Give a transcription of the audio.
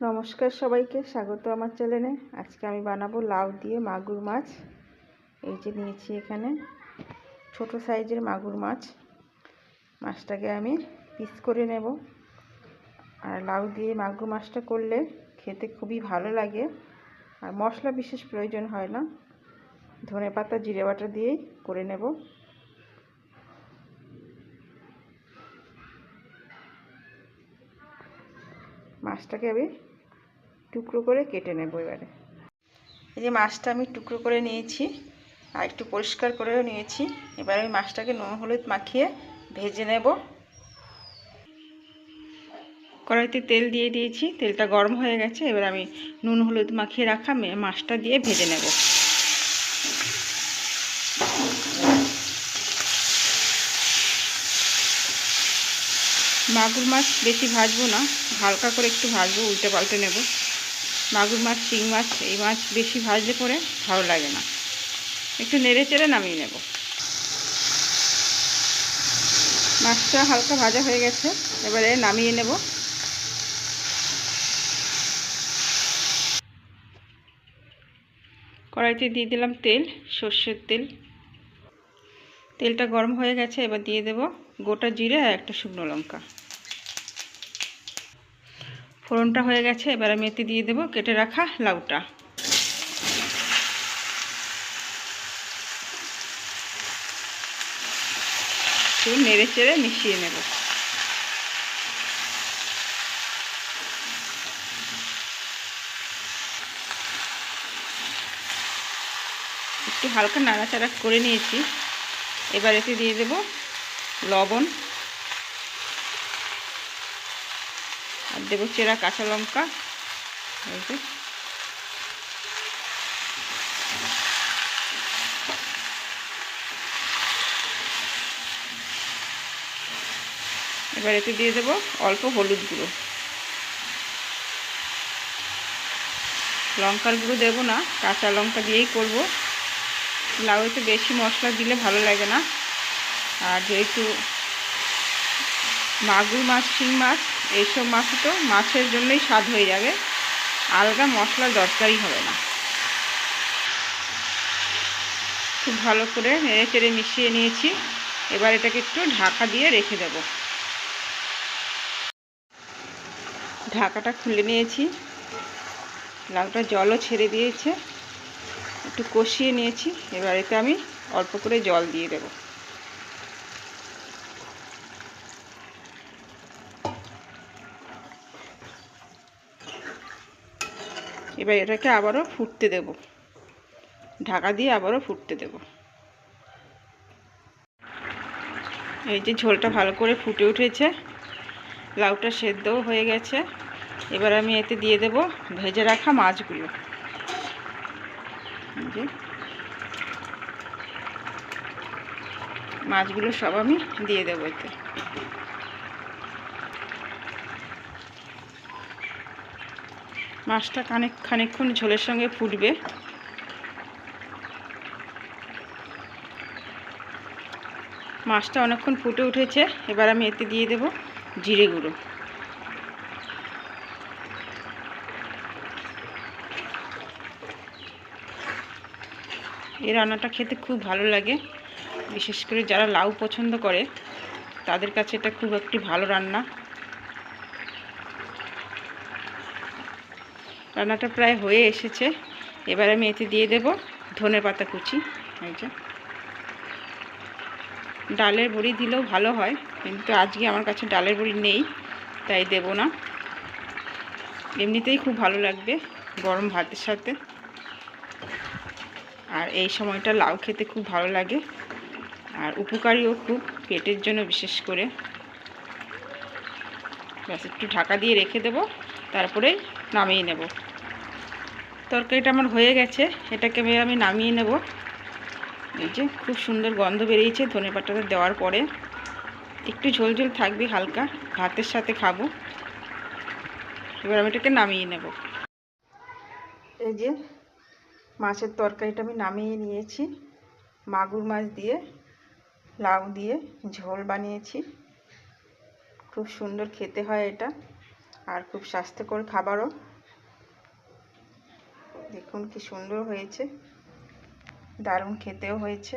নমস্কার সবাইকে, স্বাগত আমার চ্যানেলে। আজকে আমি বানাবো লাউ দিয়ে মাগুর মাছ। এই যে নিয়েছি এখানে ছোট সাইজের মাগুর মাছ। মাছটাকে আমি পিস করে নেব। আর লাউ দিয়ে মাগুর মাছটা করলে খেতে খুবই ভালো লাগে। আর মশলা বিশেষ প্রয়োজন হয় না। ধনে পাতা, জিরে বাটা দিয়েই করে নেব। মাছটাকে আমি টুকরো করে কেটে নেব এবারে। এই যে মাছটা আমি টুকরো করে নিয়েছি, আর একটু পরিষ্কার করেও নিয়েছি। এবার আমি মাছটাকে নুন হলুদ মাখিয়ে ভেজে নেব। কড়াইতে তেল দিয়ে দিয়েছি, তেলটা গরম হয়ে গেছে, এবার আমি নুন হলুদ মাখিয়ে রাখা মাছটা দিয়ে ভেজে নেব। মাগুর মাছ বেশি ভাজবো না, হালকা করে একটু ভাজবো, উল্টে পাল্টে নেব। মাগুর মাছ, শিং মাছ, এই মাছ বেশি ভাজলে পরে ভালো লাগে না। একটু নেড়ে চেড়ে নামিয়ে নেব। মাছটা হালকা ভাজা হয়ে গেছে, এবারে নামিয়ে নেব। কড়াইতে দিয়ে দিলাম তেল, সর্ষের তেল। তেলটা গরম হয়ে গেছে, এবার দিয়ে দেব গোটা জিরে আর একটা শুকনো লঙ্কা। ফোড়নটা হয়ে গেছে, এবার আমি এতে দিয়ে দেব কেটে রাখা লাউটা। একটু নেড়ে চেড়ে মিশিয়ে নেব। একটু হালকা নাড়াচাড়া করে নিয়েছি। এবার এতে দিয়ে দেব লবণ। আর দেবো চেরা কাঁচা লঙ্কা। এবার এতে দিয়ে দেবো অল্প হলুদ গুঁড়ো। লঙ্কার গুঁড়ো দেবো না, কাঁচা লঙ্কা দিয়েই করব। লাউতে বেশি মশলা দিলে ভালো লাগে না। আর যেহেতু মাগুর মাছ, শিং মাছ, এইসব মাছ তো মাছের জন্যই স্বাদ হয়ে যাবে। আলগা মশলার দরকারই হবে না। খুব ভালো করে নেড়ে চেড়ে মিশিয়ে নিয়েছি। এবার এটাকে একটু ঢাকা দিয়ে রেখে দেব। ঢাকাটা খুলে নিয়েছি। লাউটা জলও ছেড়ে দিয়েছে। একটু কষিয়ে নিয়েছি। এবার এতে আমি অল্প করে জল দিয়ে দেবো। এবার এটাকে আবারও ফুটতে দেব। ঢাকা দিয়ে আবারও ফুটতে দেব। এই যে ঝোলটা ভালো করে ফুটে উঠেছে, লাউটা সেদ্ধও হয়ে গেছে। এবার আমি এতে দিয়ে দেব ভেজে রাখা মাছগুলো। মাছগুলো সব আমি দিয়ে দেবো এতে। মাছটা খানিক খানিকক্ষণ ঝোলের সঙ্গে ফুটবে। মাছটা অনেকক্ষণ ফুটে উঠেছে। এবার আমি এতে দিয়ে দেব জিরে গুঁড়ো। এই রান্নাটা খেতে খুব ভালো লাগে। বিশেষ করে যারা লাউ পছন্দ করে, তাদের কাছে এটা খুব একটি ভালো রান্না। রান্নাটা প্রায় হয়ে এসেছে। এবার আমি এতে দিয়ে দেব ধনে পাতা কুচি। এই যে। ডালের বড়ি দিলেও ভালো হয়, কিন্তু আজকে আমার কাছে ডালের বড়ি নেই, তাই দেব না। এমনিতেই খুব ভালো লাগবে গরম ভাতের সাথে। আর এই সময়টা লাউ খেতে খুব ভালো লাগে, আর উপকারীও খুব পেটের জন্য বিশেষ করে। ব্যাস, একটু ঢাকা দিয়ে রেখে দেব, তারপরে নামিয়ে নেব। তরকারিটা আমার হয়ে গেছে। এটাকে আমি নামিয়ে নেব। এই যে খুব সুন্দর গন্ধ বেরিয়েছে ধনে পাতাটা দেওয়ার পরে। একটু ঝোল ঝোল থাকবে হালকা, ভাতের সাথে খাব। এবার আমি এটাকে নামিয়ে নেব। এই যে মাছের তরকারিটা আমি নামিয়ে নিয়েছি। মাগুর মাছ দিয়ে, লাউ দিয়ে ঝোল বানিয়েছি। খুব সুন্দর খেতে হয় এটা। আর খুব স্বাস্থ্যকর খাবারও। দেখুন কি সুন্দর হয়েছে। দারুণ খেতেও হয়েছে।